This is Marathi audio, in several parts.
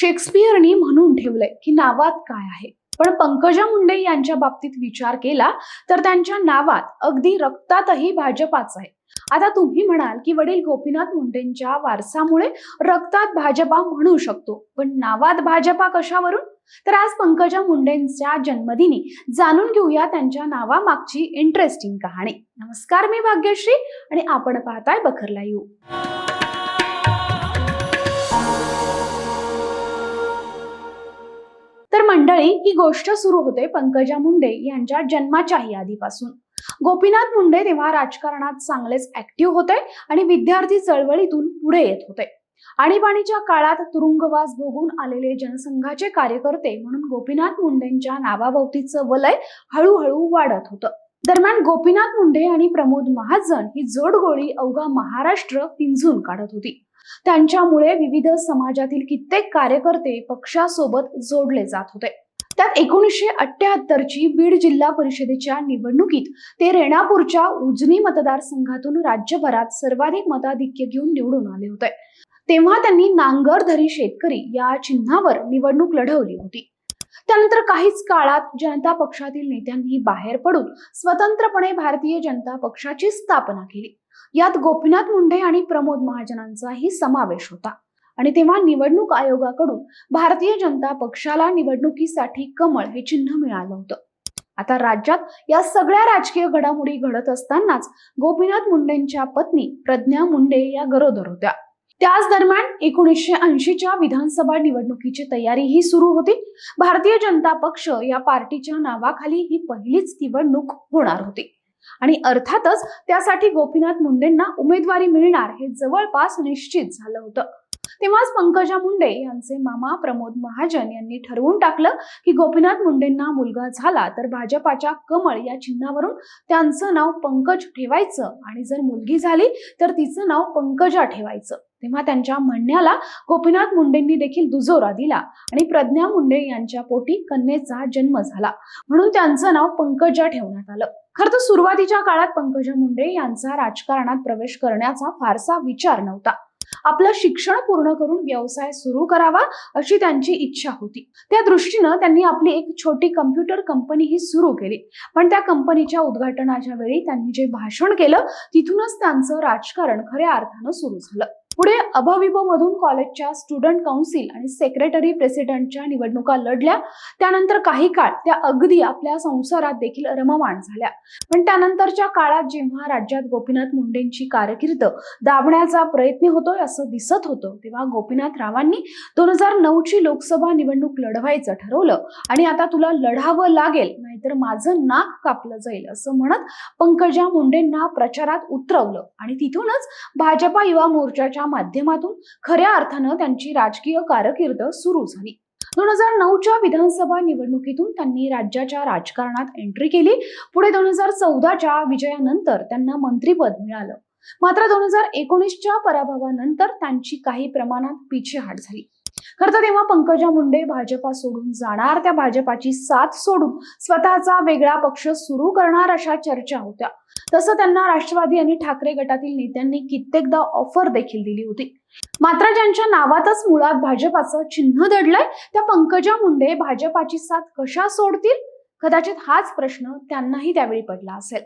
शेक्सपियरनी म्हणून ठेवलंय की नावात काय आहे. पण पंकजा मुंडे यांच्या बाबतीत विचार केला तर त्यांच्या नावात अगदी रक्तातही भाजपाच आहे. आता तुम्ही म्हणाल की वडील गोपीनाथ मुंडेंच्या वारसामुळे रक्तात भाजपा म्हणू शकतो पण नावात भाजपा कशावरून? तर आज पंकजा मुंडेंच्या जन्मदिनी जाणून घेऊया त्यांच्या नावामागची इंटरेस्टिंग कहाणी. नमस्कार मी भाग्यश्री आणि आपण पाहताय बखरला येऊ मंडळी ही गोष्ट सुरू होते पंकजा मुंडे यांच्या जन्माच्याही आधीपासून. गोपीनाथ मुंडे तेव्हा राजकारणात चांगलेच ऍक्टिव्ह होते आणि विद्यार्थी चळवळीतून पुढे येत होते. आणीबाणीच्या काळात तुरुंगवास भोगून आलेले जनसंघाचे कार्यकर्ते म्हणून गोपीनाथ मुंडेंच्या नावाभोवतीचं वलय हळूहळू वाढत होतं. दरम्यान गोपीनाथ मुंडे आणि प्रमोद महाजन ही जोडगोळी अवघा महाराष्ट्र पिंजून काढत होती. त्यांच्यामुळे विविध समाजातील कित्येक कार्यकर्ते पक्षासोबत जोडले जात होते. त्यात एकोणीसशे अठ्याहत्तरची बीड जिल्हा परिषदेच्या निवडणुकीत ते रेणापूरच्या उजनी मतदारसंघातून राज्यभरात सर्वाधिक मताधिक्य घेऊन निवडून आले होते. तेव्हा त्यांनी नांगरधरी शेतकरी या चिन्हावर निवडणूक लढवली होती. त्यानंतर काहीच काळात जनता पक्षातील नेत्यांनी बाहेर पडून स्वतंत्रपणे भारतीय जनता पक्षाची स्थापना केली. यात गोपीनाथ मुंडे आणि प्रमोद महाजनांचाही समावेश होता. आणि तेव्हा निवडणूक आयोगाकडून भारतीय जनता पक्षाला निवडणुकीसाठी कमळ हे चिन्ह मिळालं होतं. आता राज्यात या सगळ्या राजकीय घडामोडी घडत असतानाच गोपीनाथ मुंडेंच्या पत्नी प्रज्ञा मुंडे या गरोदर होत्या. त्याच दरम्यान एकोणीसशे ऐंशीच्या विधानसभा निवडणुकीची तयारीही सुरू होती. भारतीय जनता पक्ष या पार्टीच्या नावाखाली ही पहिलीच निवडणूक होणार होती. आणि अर्थातच त्यासाठी गोपीनाथ मुंडेंना उमेदवारी मिळणार हे जवळपास निश्चित झालं होतं. तेव्हाच पंकजा मुंडे यांचे मामा प्रमोद महाजन यांनी ठरवून टाकलं की गोपीनाथ मुंडेंना मुलगा झाला तर भाजपाच्या कमळ या चिन्हावरून त्यांचं नाव पंकज ठेवायचं आणि जर मुलगी झाली तर तिचं नाव पंकजा ठेवायचं. तेव्हा त्यांच्या म्हणण्याला गोपीनाथ मुंडेंनी देखील दुजोरा दिला आणि प्रज्ञा मुंडे यांच्या पोटी कन्येचा जन्म झाला. म्हणून त्यांचं नाव पंकजा ठेवण्यात आलं. खरं तर सुरुवातीच्या काळात पंकजा मुंडे यांचा राजकारणात प्रवेश करण्याचा फारसा विचार नव्हता. आपलं शिक्षण पूर्ण करून व्यवसाय सुरू करावा अशी त्यांची इच्छा होती. त्या दृष्टीनं त्यांनी आपली एक छोटी कम्प्युटर कंपनी ही सुरू केली. पण त्या कंपनीच्या उद्घाटनाच्या वेळी त्यांनी जे भाषण केलं तिथूनच त्यांचं राजकारण खऱ्या अर्थानं सुरू झालं. पुढे अभाविपमधून कॉलेजच्या स्टुडंट काउन्सिल आणि सेक्रेटरी प्रेसिडेंटच्या निवडणुका लढल्या. त्यानंतर काही काळ त्या अगदी आपल्या संसारात देखील रममाण झाल्या. पण त्यानंतरच्या काळात जेव्हा राज्यात गोपीनाथ मुंडेंची कारकीर्द दाबण्याचा प्रयत्न होतोय असं दिसत होतं तेव्हा गोपीनाथ रावांनी दोन हजार नऊची लोकसभा निवडणूक लढवायचं ठरवलं. आणि आता तुला लढावं लागेल नाहीतर माझं नाक कापलं जाईल असं म्हणत पंकजा मुंडेंना प्रचारात उतरवलं. आणि तिथूनच भाजपा युवा मोर्चाच्या माध्यमातून खऱ्या अर्थानं त्यांची राजकीय कारकीर्द सुरू झाली. दोन हजार नऊच्या विधानसभा निवडणुकीतून त्यांनी राज्याच्या राजकारणात एंट्री केली. पुढे दोन हजार चौदाच्या विजयानंतर त्यांना मंत्रीपद मिळालं. मात्र दोन हजार एकोणीसच्या पराभवानंतर त्यांची काही प्रमाणात पिछेहाट झाली. खरं तर तेव्हा पंकजा मुंडे भाजपा सोडून जाणार त्या भाजपाची साथ सोडून स्वतःचा वेगळा पक्ष सुरू करणार अशा चर्चा होत्या. तसं त्यांना राष्ट्रवादी आणि ठाकरे गटातील नेत्यांनी कित्येकदा ऑफर देखील दिली होती. मात्र ज्यांच्या नावातच मुळात भाजपाचं चिन्ह दडलंय त्या पंकजा मुंडे भाजपाची साथ कशा सोडतील? कदाचित हाच प्रश्न त्यांनाही त्यावेळी पडला असेल.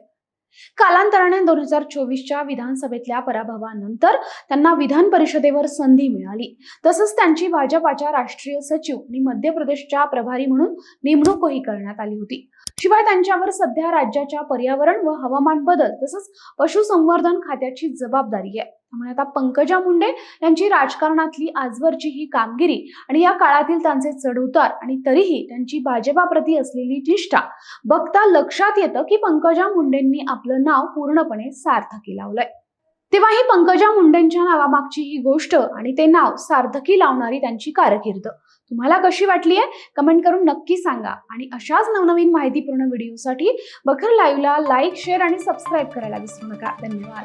कालांतराने दोन हजार चोवीसच्या विधानसभेतल्या पराभवानंतर त्यांना विधान परिषदेवर संधी मिळाली. तसंच त्यांची भाजपाच्या राष्ट्रीय सचिव आणि मध्य प्रदेशच्या प्रभारी म्हणून नेमणूकही करण्यात आली होती. शिवाय त्यांच्यावर सध्या राज्याच्या पर्यावरण व हवामान बदल तसंच पशुसंवर्धन खात्याची जबाबदारी आहे. त्यामुळे आता पंकजा मुंडे यांची राजकारणातली आजवरची ही कामगिरी आणि या काळातील त्यांचे चढउतार आणि तरीही त्यांची भाजपाप्रती असलेली निष्ठा बघता लक्षात येतं की पंकजा मुंडेंनी आपलं नाव पूर्णपणे सार्थकी लावलंय. तेव्हा ही पंकजा मुंडेंच्या नावामागची ही गोष्ट आणि ते नाव सार्थकी लावणारी त्यांची कारकीर्द. तुम्हाला कशी वाटली आहे? कमेंट करून नक्की सांगा. आणि अशाच नवनवीन माहितीपूर्ण व्हिडिओसाठी बखर लाईव्हला लाईक शेअर आणि सबस्क्राईब करायला विसरू नका. धन्यवाद.